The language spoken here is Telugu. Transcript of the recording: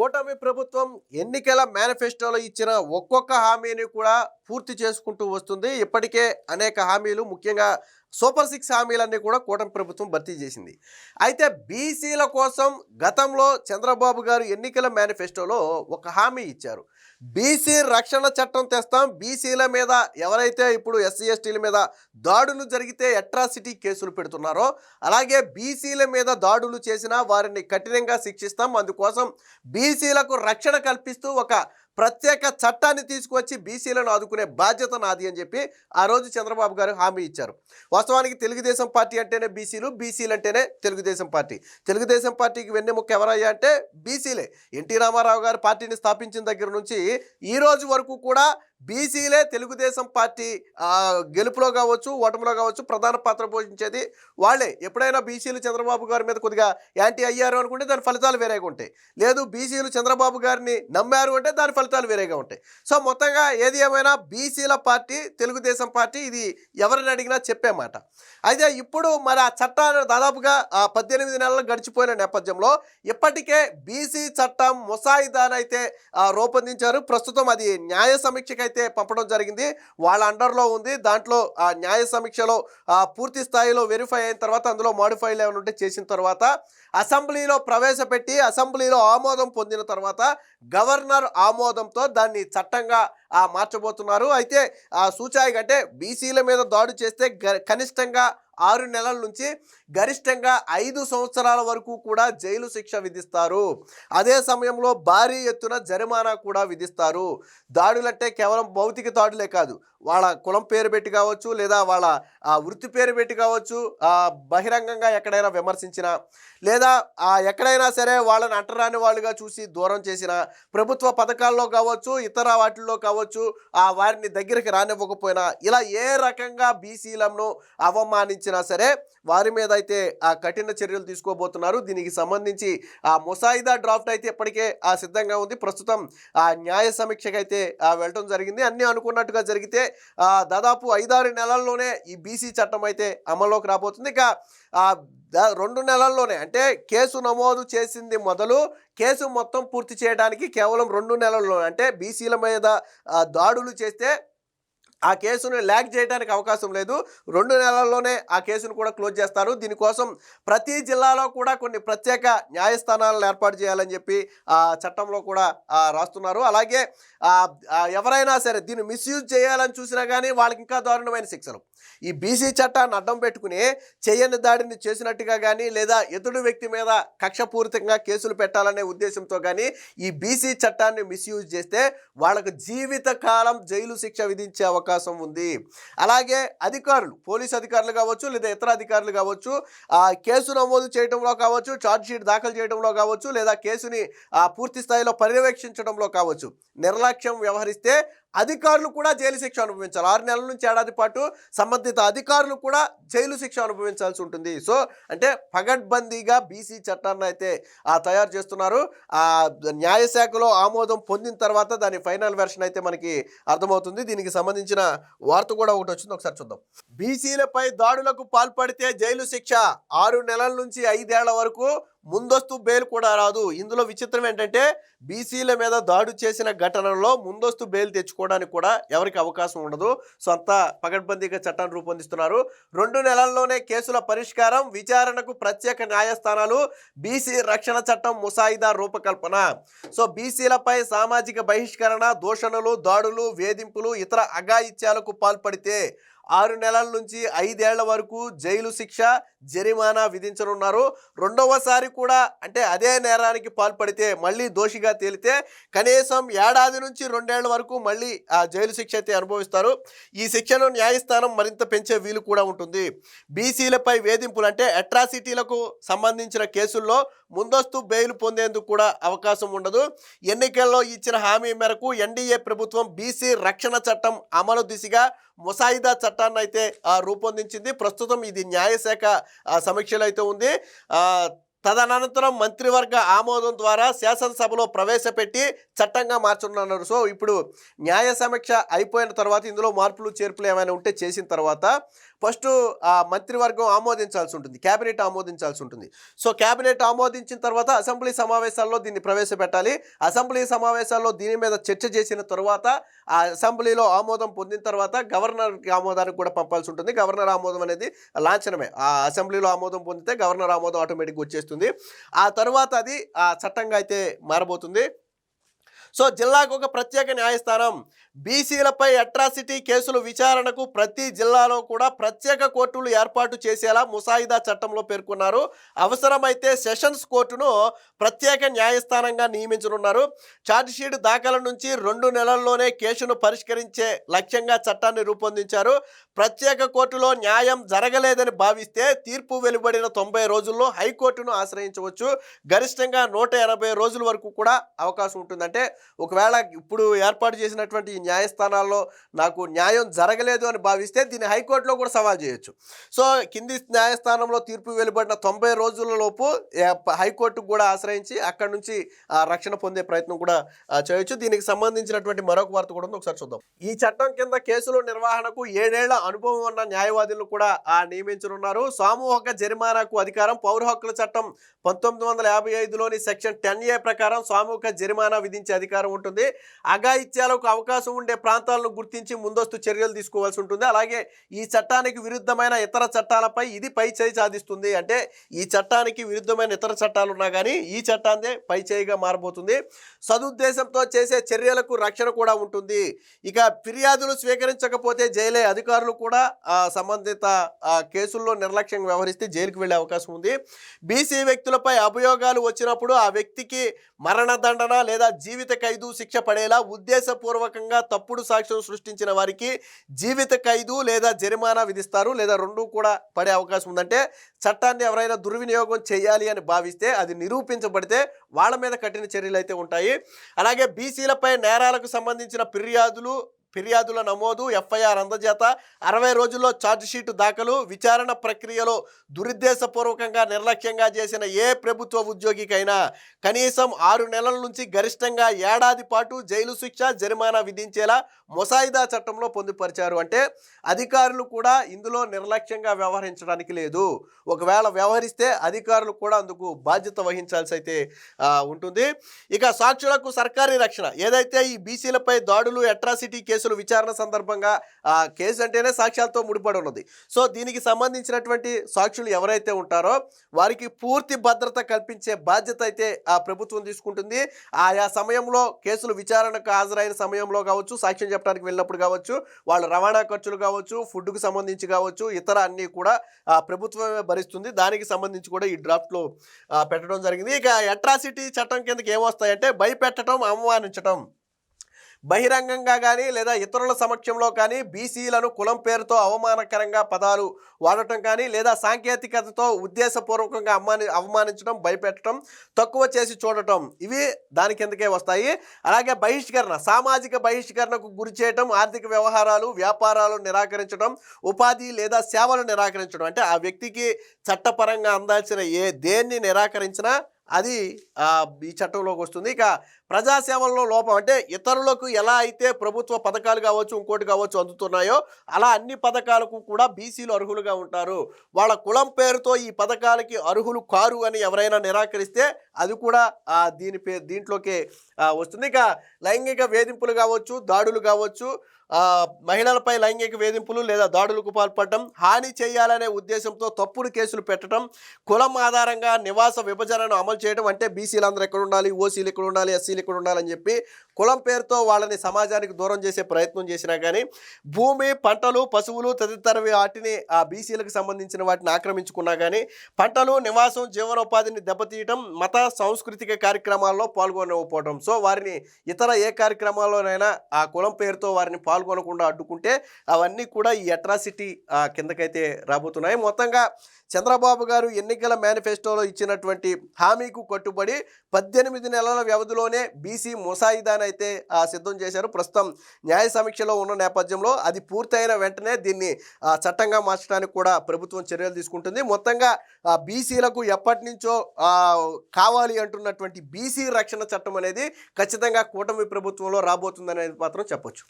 కూటమి ప్రభుత్వం ఎన్నికల మేనిఫెస్టోలో ఇచ్చిన ఒక్కొక్క హామీని కూడా పూర్తి చేసుకుంటూ వస్తుంది. ఇప్పటికే అనేక హామీలు ముఖ్యంగా సూపర్ సిక్స్ హామీలన్నీ కూడా కూటమి ప్రభుత్వం భర్తీ చేసింది. అయితే బీసీల కోసం గతంలో చంద్రబాబు గారు ఎన్నికల మేనిఫెస్టోలో ఒక హామీ ఇచ్చారు. బీసీ రక్షణ చట్టం తెస్తాం. బీసీల మీద ఎవరైతే ఇప్పుడు ఎస్సీ ఎస్టీల మీద దాడులు జరిగితే అట్రాసిటీ కేసులు పెడుతున్నారో అలాగే బీసీల మీద దాడులు చేసినా వారిని కఠినంగా శిక్షిస్తాం. అందుకోసం బీసీలకు రక్షణ కల్పిస్తూ ఒక ప్రత్యేక చట్టాన్ని తీసుకొచ్చి బీసీలను ఆదుకునే బాధ్యత నాది అని చెప్పి ఆ రోజు చంద్రబాబు గారు హామీ ఇచ్చారు. వాస్తవానికి తెలుగుదేశం పార్టీ అంటేనే బీసీలు బీసీలు అంటేనే తెలుగుదేశం పార్టీ. తెలుగుదేశం పార్టీకి వెన్నెముక ఎవరయ్యా అంటే బీసీలే. ఎన్టీ రామారావు గారు పార్టీని స్థాపించిన దగ్గర నుంచి ఈ రోజు వరకు కూడా బీసీలే తెలుగుదేశం పార్టీ గెలుపులో కావచ్చు ఓటమిలో కావచ్చు ప్రధాన పాత్ర పోషించేది వాళ్ళే. ఎప్పుడైనా బీసీలు చంద్రబాబు గారి మీద కొద్దిగా యాంటీ అయ్యారు అనుకుంటే దాని ఫలితాలు వేరేగా ఉంటాయి. లేదు బీసీలు చంద్రబాబు గారిని నమ్మారు అంటే దాని ఫలితాలు వేరేగా ఉంటాయి. సో మొత్తంగా ఏది ఏమైనా బీసీల పార్టీ తెలుగుదేశం పార్టీ ఇది ఎవరిని అడిగినా చెప్పే మాట. అయితే ఇప్పుడు మరి ఆ చట్టాన్ని దాదాపుగా పద్దెనిమిది నెలలు గడిచిపోయిన నేపథ్యంలో ఇప్పటికే బీసీ చట్టం ముసాయిదాన్ అయితే రూపొందించారు. ప్రస్తుతం అది న్యాయ సమీక్షకి అయితే పంపడం జరిగింది వాళ్ళ అండర్లో ఉంది. దాంట్లో ఆ న్యాయ సమీక్షలో పూర్తి స్థాయిలో వెరిఫై అయిన తర్వాత అందులో మాడిఫైలు ఏమైనా ఉంటే చేసిన తర్వాత అసెంబ్లీలో ప్రవేశపెట్టి అసెంబ్లీలో ఆమోదం పొందిన తర్వాత గవర్నర్ ఆమోదంతో దాన్ని చట్టంగా మార్చబోతున్నారు. అయితే ఆ సూచాయి అంటే బీసీల మీద దాడి చేస్తే గ- కనిష్టంగా ఆరు నెలల నుంచి గరిష్టంగా ఐదు సంవత్సరాల వరకు కూడా జైలు శిక్ష విధిస్తారు. అదే సమయంలో భారీ ఎత్తున జరిమానా కూడా విధిస్తారు. దాడులంటే కేవలం భౌతిక దాడులే కాదు వాళ్ళ కులం పేరు పెట్టి కావచ్చు లేదా వాళ్ళ ఆ, వృత్తి పేరు పెట్టి కావచ్చు బహిరంగంగా ఎక్కడైనా విమర్శించినా లేదా ఎక్కడైనా సరే వాళ్ళని అంటరాని వాళ్ళుగా చూసి దూరం చేసిన ప్రభుత్వ పథకాల్లో కావచ్చు ఇతర వాటిల్లో కావచ్చు ఆ వారిని దగ్గరికి రానివ్వకపోయినా ఇలా ఏ రకంగా బీసీలను అవమానించినా సరే వారి మీద అయితే ఆ కఠిన చర్యలు తీసుకోబోతున్నారు. దీనికి సంబంధించి ఆ ముసాయిదా డ్రాఫ్ట్ అయితే ఇప్పటికే ఆ సిద్ధంగా ఉంది. ప్రస్తుతం ఆ న్యాయ సమీక్షకైతే ఆ వెళ్ళటం జరిగింది. అన్నీ అనుకున్నట్టుగా జరిగితే దాదాపు ఐదారు నెలల్లోనే ఈ బీసీ చట్టం అయితే అమల్లోకి రాబోతుంది. ఇక ఆ రెండు నెలల్లోనే అంటే కేసు నమోదు చేసింది మొదలు కేసు మొత్తం పూర్తి చేయడానికి కేవలం రెండు నెలల్లో అంటే బీసీల మీద దాడులు చేస్తే ఆ కేసును ల్యాగ్ చేయడానికి అవకాశం లేదు. రెండు నెలల్లోనే ఆ కేసును కూడా క్లోజ్ చేస్తారు. దీనికోసం ప్రతి జిల్లాలో కూడా కొన్ని ప్రత్యేక న్యాయస్థానాలను ఏర్పాటు చేయాలని చెప్పి ఆ చట్టంలో కూడా రాస్తున్నారు. అలాగే ఎవరైనా సరే దీన్ని మిస్యూజ్ చేయాలని చూసినా కానీ వాళ్ళకి ఇంకా దారుణమైన శిక్షలు. ఈ బీసీ చట్టాన్ని అడ్డం పెట్టుకుని చేయని దాడిని చేసినట్టుగా కానీ లేదా ఎదుటి వ్యక్తి మీద కక్షపూరితంగా కేసులు పెట్టాలనే ఉద్దేశంతో కానీ ఈ బీసీ చట్టాన్ని మిస్యూజ్ చేస్తే వాళ్ళకు జీవిత కాలం జైలు శిక్ష విధించే అవకాశం అవకాశం ఉంది. అలాగే అధికారులు పోలీస్ అధికారులు కావచ్చు లేదా ఇతర అధికారులు కావచ్చు ఆ కేసు నమోదు చేయడంలో కావచ్చు ఛార్జ్ షీట్ దాఖలు చేయడంలో కావచ్చు లేదా కేసుని పూర్తి స్థాయిలో పర్యవేక్షించడంలో కావచ్చు నిర్లక్ష్యం వ్యవహరిస్తే అధికారులు కూడా జైలు శిక్ష అనుభవించాలి. ఆరు నెలల నుంచి ఏడాది పాటు సంబంధిత అధికారులు కూడా జైలు శిక్ష అనుభవించాల్సి ఉంటుంది. సో అంటే పగడ్బందీగా బీసీ చట్టాన్ని అయితే ఆ, తయారు చేస్తున్నారు. ఆ న్యాయశాఖలో ఆమోదం పొందిన తర్వాత దాని ఫైనల్ వెర్షన్ అయితే మనకి అర్థమవుతుంది. దీనికి సంబంధించిన వార్త కూడా ఒకటి వచ్చింది. ఒకసారి చూద్దాం. బీసీలపై దాడులకు పాల్పడితే జైలు శిక్ష ఆరు నెలల నుంచి ఐదేళ్ళ వరకు ముందస్తు బెయిల్ కూడా రాదు. ఇందులో విచిత్రం ఏంటంటే బీసీల మీద దాడి చేసిన ఘటనలో ముందస్తు బెయిల్ తెచ్చుకోవడానికి కూడా ఎవరికి అవకాశం ఉండదు. సో అంతా చట్టాన్ని రూపొందిస్తున్నారు. రెండు నెలల్లోనే కేసుల పరిష్కారం విచారణకు ప్రత్యేక న్యాయస్థానాలు బీసీ రక్షణ చట్టం ముసాయిదా రూపకల్పన. సో బీసీలపై సామాజిక బహిష్కరణ దూషణలు దాడులు వేధింపులు ఇతర అఘాయిత్యాలకు పాల్పడితే ఆరు నెలల నుంచి ఐదేళ్ళ వరకు జైలు శిక్ష జరిమానా విధించనున్నారు. రెండవసారి కూడా అంటే అదే నేరానికి పాల్పడితే మళ్ళీ దోషిగా తేలితే కనీసం ఏడాది నుంచి రెండేళ్ళ వరకు మళ్ళీ ఆ జైలు శిక్ష అయితే అనుభవిస్తారు. ఈ శిక్షను న్యాయస్థానం మరింత పెంచే వీలు కూడా ఉంటుంది. బీసీలపై వేధింపులు అంటే అట్రాసిటీలకు సంబంధించిన కేసుల్లో ముందస్తు బెయిల్ పొందేందుకు కూడా అవకాశం ఉండదు. ఎన్నికల్లో ఇచ్చిన హామీ మేరకు ఎన్డీఏ ప్రభుత్వం బీసీ రక్షణ చట్టం అమలు దిశగా ముసాయిదా చట్టం చట్టాన్ని అయితే రూపొందించింది. ప్రస్తుతం ఇది న్యాయశాఖ సమీక్షలో అయితే ఉంది. తదనంతరం మంత్రివర్గ ఆమోదం ద్వారా శాసనసభలో ప్రవేశపెట్టి చట్టంగా మార్చనున్నారు. సో ఇప్పుడు న్యాయ సమీక్ష అయిపోయిన తర్వాత ఇందులో మార్పులు చేర్పులు ఏమైనా ఉంటే చేసిన తర్వాత ఫస్ట్ ఆ మంత్రివర్గం ఆమోదించాల్సి ఉంటుంది కేబినెట్ ఆమోదించాల్సి ఉంటుంది సో కేబినెట్ ఆమోదించిన తర్వాత అసెంబ్లీ సమావేశాల్లో దీన్ని ప్రవేశపెట్టాలి. అసెంబ్లీ సమావేశాల్లో దీని మీద చర్చ చేసిన తర్వాత ఆ అసెంబ్లీలో ఆమోదం పొందిన తర్వాత గవర్నర్ ఆమోదానికి కూడా పంపాల్సి ఉంటుంది గవర్నర్ ఆమోదం అనేది లాంఛనమే. ఆ అసెంబ్లీలో ఆమోదం పొందితే గవర్నర్ ఆమోదం ఆటోమేటిక్గా వచ్చేస్తుంది. ఆ తర్వాత అది ఆ చట్టంగా అయితే మారబోతుంది. సో జిల్లాకు ఒక ప్రత్యేక న్యాయస్థానం. బీసీలపై అట్రాసిటీ కేసుల విచారణకు ప్రతి జిల్లాలో కూడా ప్రత్యేక కోర్టులు ఏర్పాటు చేసేలా ముసాయిదా చట్టంలో పేర్కొన్నారు. అవసరమైతే సెషన్స్ కోర్టును ప్రత్యేక న్యాయస్థానంగా నియమించనున్నారు. ఛార్జ్షీట్ దాఖల నుంచి రెండు నెలల్లోనే కేసును పరిష్కరించే లక్ష్యంగా చట్టాన్ని రూపొందించారు. ప్రత్యేక కోర్టులో న్యాయం జరగలేదని భావిస్తే తీర్పు వెలువడిన తొంభై రోజుల్లో హైకోర్టును ఆశ్రయించవచ్చు. గరిష్టంగా నూట ఎనభై రోజుల వరకు కూడా అవకాశం ఉంటుందంటే ఒకవేళ ఇప్పుడు ఏర్పాటు చేసినటువంటి న్యాయస్థానాల్లో నాకు న్యాయం జరగలేదు అని భావిస్తే దీన్ని హైకోర్టులో కూడా సవాల్ చేయొచ్చు. సో కింది న్యాయస్థానంలో తీర్పు వెలువడిన తొంభై రోజులలోపు హైకోర్టుకు కూడా ఆశ్రయించి అక్కడి నుంచి రక్షణ పొందే ప్రయత్నం కూడా చేయొచ్చు. దీనికి సంబంధించినటువంటి మరొక వార్త కూడా ఉంది. ఒకసారి చూద్దాం. ఈ చట్టం కింద కేసుల నిర్వహణకు ఏడేళ్ళ అనుభవం ఉన్న న్యాయవాదులు కూడా నియమించనున్నారు. సామూహిక జరిమానాకు అధికారం పౌర హక్కుల చట్టం పంతొమ్మిది వందల యాభై ఐదులోని సెక్షన్ టెన్ ఏ ప్రకారం సామూహిక జరిమానా విధించే అధికారం ఉంటుంది. అఘాయిత్యాలకు అవకాశం ఉండే ప్రాంతాలను గుర్తించి ముందస్తు చర్యలు తీసుకోవాల్సి ఉంటుంది. అలాగే ఈ చట్టానికి విరుద్ధమైన ఇతర చట్టాలపై ఇది పై చేయి సాధిస్తుంది. అంటే ఈ చట్టానికి విరుద్ధమైన ఇతర చట్టాలు ఉన్నా కానీ ఈ చట్టాన్నే పై చేయిగా మారబోతుంది. సదుద్దేశంతో చేసే చర్యలకు రక్షణ కూడా ఉంటుంది. ఇక ఫిర్యాదులు స్వీకరించకపోతే జైలే అధికారులు కూడా సంబంధిత కేసుల్లో నిర్లక్ష్యంగా వ్యవహరిస్తే జైలుకు వెళ్ళే అవకాశం ఉంది. బీసీ వ్యక్తులపై అభియోగాలు వచ్చినప్పుడు ఆ వ్యక్తికి మరణదండన లేదా జీవిత ఖైదు శిక్ష పడేలా ఉద్దేశపూర్వకంగా తప్పుడు సాక్ష్యం సృష్టించిన వారికి జీవిత ఖైదు లేదా జరిమానా విధిస్తారు లేదా రెండు కూడా పడే అవకాశం ఉందంటే చట్టాన్ని ఎవరైనా దుర్వినియోగం చేయాలి అని భావిస్తే అది నిరూపించబడితే వాళ్ళ మీద కఠిన చర్యలు అయితే ఉంటాయి. అలాగే బీసీలపై నేరాలకు సంబంధించిన ఫిర్యాదులు ఫిర్యాదుల నమోదు ఎఫ్ఐఆర్ అందజేత అరవై రోజుల్లో ఛార్జ్షీట్ దాఖలు విచారణ ప్రక్రియలో దురుద్దేశపూర్వకంగా నిర్లక్ష్యంగా చేసిన ఏ ప్రభుత్వ ఉద్యోగికైనా కనీసం ఆరు నెలల నుంచి గరిష్టంగా ఏడాది పాటు జైలు శిక్ష జరిమానా విధించేలా ముసాయిదా చట్టంలో పొందుపరిచారు. అంటే అధికారులు కూడా ఇందులో నిర్లక్ష్యంగా వ్యవహరించడానికి లేదు. ఒకవేళ వ్యవహరిస్తే అధికారులు కూడా అందుకు బాధ్యత వహించాల్సి అయితే ఉంటుంది. ఇక సాక్షులకు సర్కారీ రక్షణ. ఏదైతే ఈ బీసీలపై దాడులు అట్రాసిటీ కేసులు విచారణ సందర్భంగా ఆ కేసు అంటేనే సాక్ష్యాలతో ముడిపడి ఉన్నది. సో దీనికి సంబంధించినటువంటి సాక్షులు ఎవరైతే ఉంటారో వారికి పూర్తి భద్రత కల్పించే బాధ్యత అయితే ఆ ప్రభుత్వం తీసుకుంటుంది. ఆయా సమయంలో కేసులు విచారణకు హాజరైన సమయంలో కావచ్చు సాక్ష్యం చెప్పడానికి వెళ్ళినప్పుడు కావచ్చు వాళ్ళ రవాణా ఖర్చులు కావచ్చు ఫుడ్కు సంబంధించి కావచ్చు ఇతర అన్నీ కూడా ఆ ప్రభుత్వమే భరిస్తుంది. దానికి సంబంధించి కూడా ఈ డ్రాఫ్ట్లో పెట్టడం జరిగింది. ఇక అట్రాసిటీ చట్టం కిందకి ఏమొస్తాయంటే భయపెట్టడం అవమానించడం బహిరంగంగా కానీ లేదా ఇతరుల సమక్షంలో కానీ బీసీలను కులం పేరుతో అవమానకరంగా పదాలు వాడటం కానీ లేదా సాంకేతికతతో ఉద్దేశపూర్వకంగా అవమాని అవమానించడం భయపెట్టడం తక్కువ చేసి చూడటం ఇవి దాని కిందకే వస్తాయి. అలాగే బహిష్కరణ సామాజిక బహిష్కరణకు గురి చేయటం ఆర్థిక వ్యవహారాలు వ్యాపారాలు నిరాకరించడం ఉపాధి లేదా సేవలు నిరాకరించడం అంటే ఆ వ్యక్తికి చట్టపరంగా అందాల్సిన ఏ దేన్ని నిరాకరించినా అది ఈ చట్టంలోకి వస్తుంది. ఇక ప్రజాసేవల్లో లోపం అంటే ఇతరులకు ఎలా అయితే ప్రభుత్వ పథకాలు కావచ్చు ఇంకోటి కావచ్చు అందుతున్నాయో అలా అన్ని పథకాలకు కూడా బీసీలు అర్హులుగా ఉంటారు. వాళ్ళ కులం పేరుతో ఈ పథకాలకి అర్హులు కారు అని ఎవరైనా నిరాకరిస్తే అది కూడా దీని పే దీంట్లోకి వస్తుంది. ఇక లైంగిక వేధింపులు కావచ్చు దాడులు కావచ్చు మహిళలపై లైంగిక వేధింపులు లేదా దాడులకు పాల్పడటం హాని చేయాలనే ఉద్దేశంతో తప్పుడు కేసులు పెట్టడం కులం ఆధారంగా నివాస విభజనను అమలు చేయడం అంటే బీసీలు అందరూ ఎక్కడ ఉండాలి? ఓసీలు ఎక్కడ ఉండాలి? ఎస్సీలు ఇక్కడ ఉండాలని చెప్పి కులం పేరుతో వాళ్ళని సమాజానికి దూరం చేసే ప్రయత్నం చేసినా కానీ భూమి పంటలు పశువులు తదితర వాటిని ఆ బీసీలకు సంబంధించిన వాటిని ఆక్రమించుకున్నా కానీ పంటలు నివాసం జీవనోపాధిని దెబ్బతీయటం మత సాంస్కృతిక కార్యక్రమాల్లో పాల్గొనకపోవడం సో వారిని ఇతర ఏ కార్యక్రమాల్లోనైనా ఆ కులం పేరుతో వారిని పాల్గొనకుండా అడ్డుకుంటే అవన్నీ కూడా ఈ అట్రాసిటీ కిందకైతే రాబోతున్నాయి. మొత్తంగా చంద్రబాబు గారు ఎన్నికల మేనిఫెస్టోలో ఇచ్చినటువంటి హామీకు కట్టుబడి పద్దెనిమిది నెలల వ్యవధిలోనే బీసీ ముసాయిదాని అయితే సిద్ధం చేశారు. ప్రస్తుతం న్యాయ సమీక్షలో ఉన్న నేపథ్యంలో అది పూర్తయిన వెంటనే దీన్ని ఆ, చట్టంగా మార్చడానికి కూడా ప్రభుత్వం చర్యలు తీసుకుంటుంది. మొత్తంగా ఆ, బీసీలకు ఎప్పటి నుంచో కావాలి అంటున్నటువంటి బీసీ రక్షణ చట్టం అనేది ఖచ్చితంగా కూటమి ప్రభుత్వంలో రాబోతుందనేది మాత్రం చెప్పొచ్చు.